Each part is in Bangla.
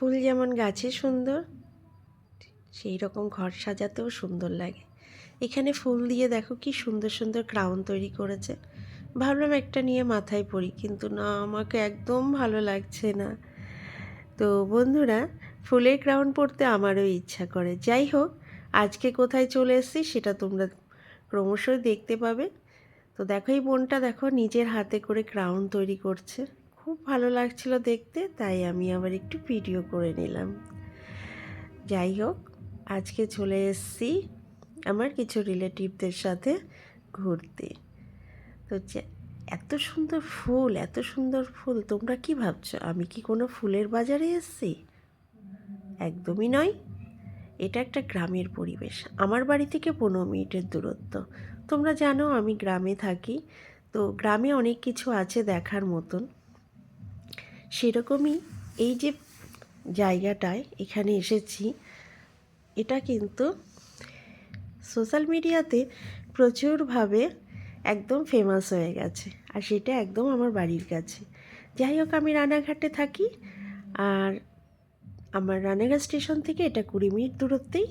ফুল যেমন গাছে সুন্দর, সেই রকম ঘর সাজাতেও সুন্দর লাগে। এখানে ফুল দিয়ে দেখো কি সুন্দর সুন্দর ক্রাউন তৈরি করেছে। ভাবলাম একটা নিয়ে মাথায় পরি কিন্তু না, আমাকে একদম ভালো লাগছে না। তো বন্ধুরা, ফুলের ক্রাউন পরতে আমারও ইচ্ছা করে। যাই হোক, আজকে কোথায় চলে এসেছি সেটা তোমরা ক্রমশই দেখতে পাবে। তো দেখো, এই বোনটা দেখো নিজের হাতে করে ক্রাউন তৈরি করছে। খুব ভালো লাগছিল দেখতে, তাই আমি আবার একটু ভিডিও করে নিলাম। যাই হোক, আজকে চলে এসছি আমার কিছু রিলেটিভদের সাথে ঘুরতে। তো এত সুন্দর ফুল, এত সুন্দর ফুল, তোমরা কি ভাবছ? আমি কি কোনো ফুলের বাজারে এসেছি? একদমই নয়। এটা একটা গ্রামের পরিবেশ। আমার বাড়ি থেকে পনেরো মিনিটের দূরত্ব। তোমরা জানো আমি গ্রামে থাকি। তো গ্রামে অনেক কিছু আছে দেখার মতন। সেরকমই এই যে জায়গাটায় এখানে এসেছি, এটা কিন্তু সোশ্যাল মিডিয়াতে প্রচুরভাবে একদম ফেমাস হয়ে গেছে। আর সেটা একদম আমার বাড়ির কাছে। যাই হোক, আমি রানাঘাটে থাকি আর আমার রানাঘাট স্টেশন থেকে এটা কুড়ি মিনিট দূরত্বেই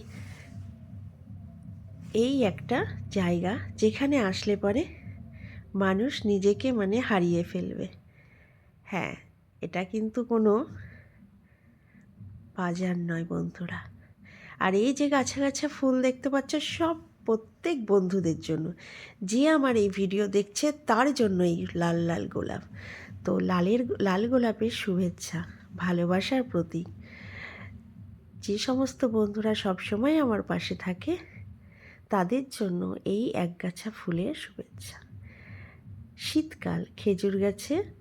এই একটা জায়গা যেখানে আসলে পরে মানুষ নিজেকে মানে হারিয়ে ফেলবে। হ্যাঁ এটা কিন্তু কোনো বাজার নয় বন্ধুরা। আর এই যে গাছা গাছা ফুল দেখতে পাচ্ছ সব প্রত্যেক বন্ধুদের জন্য। যে আমার এই ভিডিও দেখছে তার জন্য এই লাল লাল গোলাপ। তো লালের লাল গোলাপের শুভেচ্ছা, ভালোবাসার প্রতীক। যে সমস্ত বন্ধুরা সবসময় আমার পাশে থাকে, তাদের জন্য এই একগাছা ফুলের শুভেচ্ছা। শীতকাল, খেজুর গাছে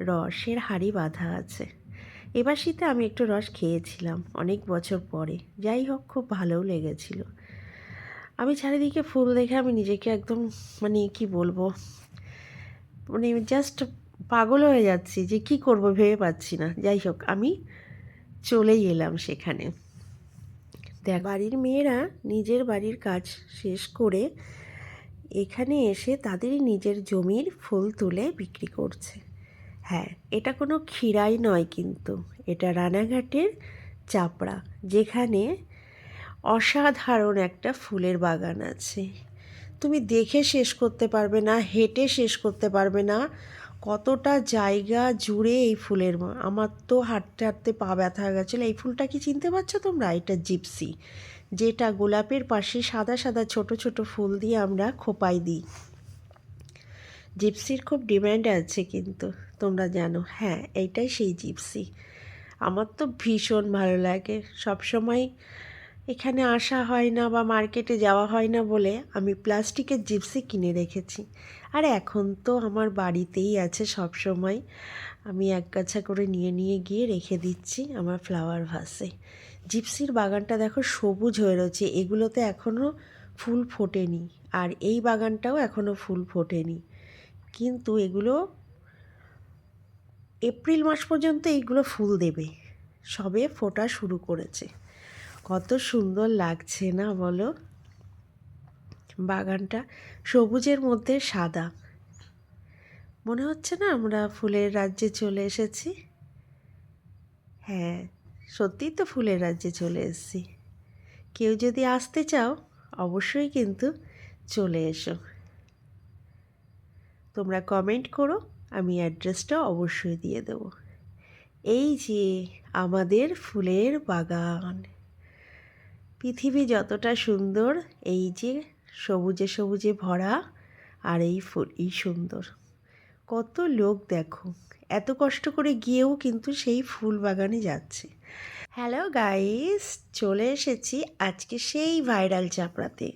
রসের হাড়ি বাঁধা আছে। এবার শীতে আমি একটু রস খেয়েছিলাম অনেক বছর পরে। যাই হোক, খুব ভালোও লেগেছিল। আমি চারিদিকে ফুল দেখে আমি নিজেকে একদম মানে কি বলব মানে জাস্ট পাগল হয়ে যাচ্ছি যে কি করব ভেবে পাচ্ছি না। যাই হোক, আমি চলেই এলাম সেখানে। দেখ, বাড়ির মেয়েরা নিজের বাড়ির কাজ শেষ করে এখানে এসে তাদেরই নিজের জমির ফুল তুলে বিক্রি করছে। হ্যাঁ এটা কোনো খিরাই নয় কিন্তু। এটা রানাঘাটের চাপড়া, যেখানে অসাধারণ একটা ফুলের বাগান আছে। তুমি দেখে শেষ করতে পারবে না, হেঁটে শেষ করতে পারবে না কতটা জায়গা জুড়ে এই ফুলের আমার তো হাঁটতে হাঁটতে পা ব্যথা হয়ে গেছিল। এই ফুলটা কি চিনতে পারছ তোমরা? এটা জিপসি, যেটা গোলাপের পাশে সাদা সাদা ছোট ছোট ফুল দিয়ে আমরা খোপাই দিই। জিপসির খুব ডিম্যান্ড আছে কিন্তু। তোমরা জানো। হ্যাঁ এইটাই সেই জিপসি। আমার তো ভীষণ ভালো লাগে। সব সময় এখানে আসা হয় না বা মার্কেটে যাওয়া হয় না বলে আমি প্লাস্টিকের জিপসি কিনে রেখেছি। আর এখন তো আমার বাড়িতেই আছে সব সময় আমি এক গাছা করে নিয়ে নিয়ে গিয়ে রেখে দিচ্ছি আমার ফ্লাওয়ার ভাসে। জিপসির বাগানটা দেখো সবুজ হয়ে রয়েছে। এগুলোতে এখনও ফুল ফোটেনি। আর এই বাগানটাও এখনও ফুল ফোটেনি। কিন্তু এগুলো এপ্রিল মাস পর্যন্ত এইগুলো ফুল দেবে। সবে ফোটা শুরু করেছে। কত সুন্দর লাগছে না বলো? বাগানটা সবুজের মধ্যে সাদা। মনে হচ্ছে না আমরা ফুলের রাজ্যে চলে এসেছি? হ্যাঁ সত্যিই তো ফুলের রাজ্যে চলে এসেছি। কেউ যদি আসতে চাও, অবশ্যই কিন্তু চলে এসো। তোমরা কমেন্ট করো। আমি অ্যাড্রেসটা অবশ্যই দিয়ে দেবো। এই যে আমাদের ফুলের বাগান। পৃথিবী যতটা সুন্দর, এই যে সবুজে সবুজে ভরা আর এই ফুল এই সুন্দর। কত লোক দেখো, এত কষ্ট করে গিয়েও কিন্তু সেই ফুল বাগানে যাচ্ছে। হ্যালো গাইস চলে এসেছি আজকে সেই ভাইরাল চাপড়াতে।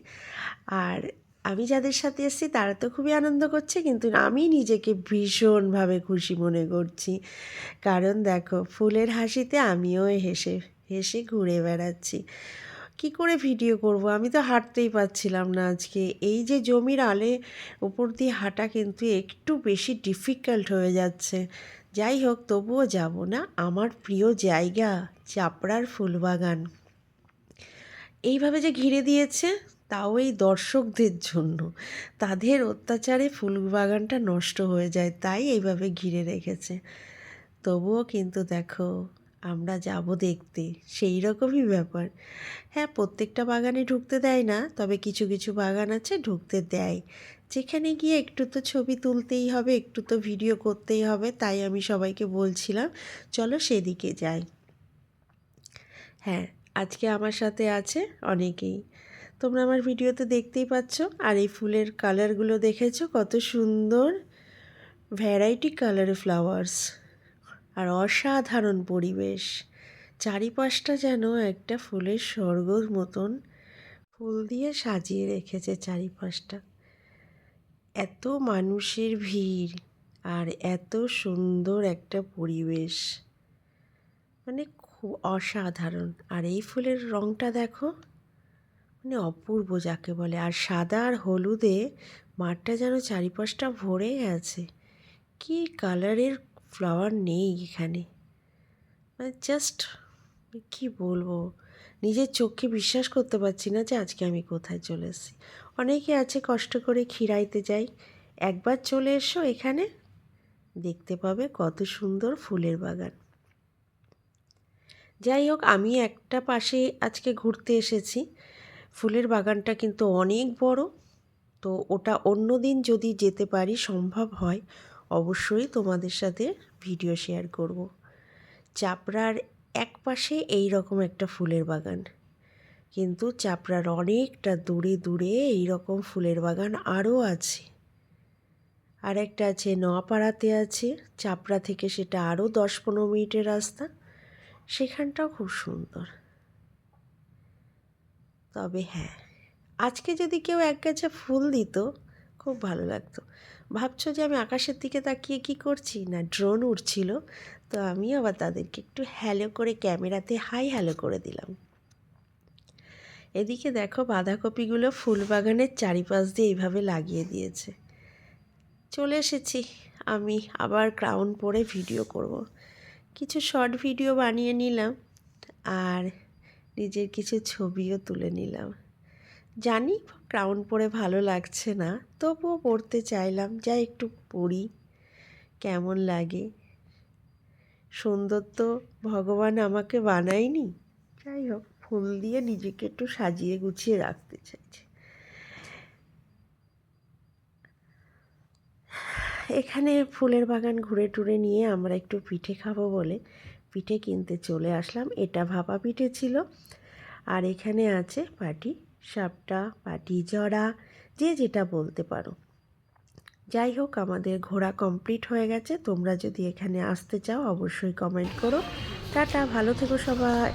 আর আমি যাদের সাথে এসেছি, তারা তো খুবই আনন্দ করছে, কিন্তু আমি নিজেকে ভীষণভাবে খুশি মনে করছি। কারণ দেখো, ফুলের হাসিতে আমিও হেসে হেসে ঘুরে বেড়াচ্ছি। কি করে ভিডিও করব? আমি তো হাঁটতেই পারছিলাম না আজকে। এই যে জমির আলে উপর দিয়ে হাঁটা কিন্তু একটু বেশি ডিফিকাল্ট হয়ে যাচ্ছে। যাই হোক, তবুও যাব না। আমার প্রিয় জায়গা চাপড়ার ফুলবাগান। এইভাবে যে ঘিরে দিয়েছে তাও এই দর্শকদের জন্য। তাদের অত্যাচারে ফুল বাগানটা নষ্ট হয়ে যায়, তাই এইভাবে ঘিরে রেখেছে। তবুও কিন্তু দেখো, আমরা যাব দেখতে, সেই রকমই ব্যাপার। হ্যাঁ প্রত্যেকটা বাগানে ঢুকতে দেয় না, তবে কিছু কিছু বাগান আছে ঢুকতে দেয়। যেখানে গিয়ে একটু তো ছবি তুলতেই হবে, একটু তো ভিডিও করতেই হবে, তাই আমি সবাইকে বলছিলাম, চলো সেদিকে যাই। হ্যাঁ আজকে আমার সাথে আছে অনেকেই। তোমরা আমার ভিডিওতে দেখতেই পাচ্ছ, আর এই ফুলের কালারগুলো দেখেছ? কত সুন্দর ভ্যারাইটি কালারের ফ্লাওয়ার্স আর অসাধারণ পরিবেশ। চারিপাশটা যেন একটা ফুলের স্বর্গর মতন ফুল দিয়ে সাজিয়ে রেখেছে চারিপাশটা। এত মানুষের ভিড়, আর এত সুন্দর একটা পরিবেশ। মানে খুব অসাধারণ। আর এই ফুলের রঙটা দেখো। মানে অপূর্ব যাকে বলে। আর সাদা আর হলুদে মাঠটা যেন চারিপাশটা ভরে আছে কি কালারের ফ্লাওয়ার নেই এখানে। মানে জাস্ট কি বলব? নিজের চোখে বিশ্বাস করতে পারছি না যে আজকে আমি কোথায় চলে এসেছি। অনেকে আছে কষ্ট করে খিরাইতে যাই। একবার চলে এসো এখানে, দেখতে পাবে কত সুন্দর ফুলের বাগান। যাই হোক, আমি একটা পাশে আজকে ঘুরতে এসেছি। ফুলের বাগানটা কিন্তু অনেক বড়। তো ওটা অন্য দিন যদি যেতে পারি, সম্ভব হয়, অবশ্যই তোমাদের সাথে ভিডিও শেয়ার করব। চাপড়ার এক পাশে এই রকম একটা ফুলের বাগান। কিন্তু চাপড়ার অনেকটা দূরে দূরে এই রকম ফুলের বাগান আরও আছে। আর একটা আছে নোয়াপাড়াতে আছে। চাপড়া থেকে সেটা আরও দশ পনেরো মিনিটের রাস্তা। সেখানটাও খুব সুন্দর। তবে হ্যাঁ আজকে যদি কেউ এক গাছে ফুল দিত, খুব ভালো লাগতো। ভাবছ যে আমি আকাশের দিকে তাকিয়ে কি করছি? না, ড্রোন উড়ছিল, তো আমি আবার তাদেরকে একটু হ্যালো করে ক্যামেরাতে হাই হ্যালো করে দিলাম। এদিকে দেখো বাঁধাকপিগুলো ফুল বাগানের চারিপাশ দিয়ে এইভাবে লাগিয়ে দিয়েছে। চলে এসেছি, আমি আবার ক্রাউন পরে ভিডিও করব। কিছু শর্ট ভিডিও বানিয়ে নিলাম, আর নিজের কিছু ছবিও তুলে নিলাম। জানি ক্রাউন পরে ভালো লাগছে না, তবুও পড়তে চাইলাম, যা একটু পড়ি, কেমন লাগে? সুন্দর তো ভগবান আমাকে বানায়নি। যাই হোক, ফুল দিয়ে নিজেকে একটু সাজিয়ে গুছিয়ে রাখতে চাইছি। এখানে ফুলের বাগান ঘুরে টুরে নিয়ে আমরা একটু পিঠে খাব বলে পিঠে কিনতে চলে আসলাম। এটা ভাপা পিঠে ছিল। আর এখানে আছে পাটি সাপটা, পাটি জড়া যে যেটা বলতে পারো। যাই হোক, আমাদের ঘোরা কমপ্লিট হয়ে গেছে। তোমরা যদি এখানে আসতে চাও, অবশ্যই কমেন্ট করো। টাটা, ভালো থেকো সবাই।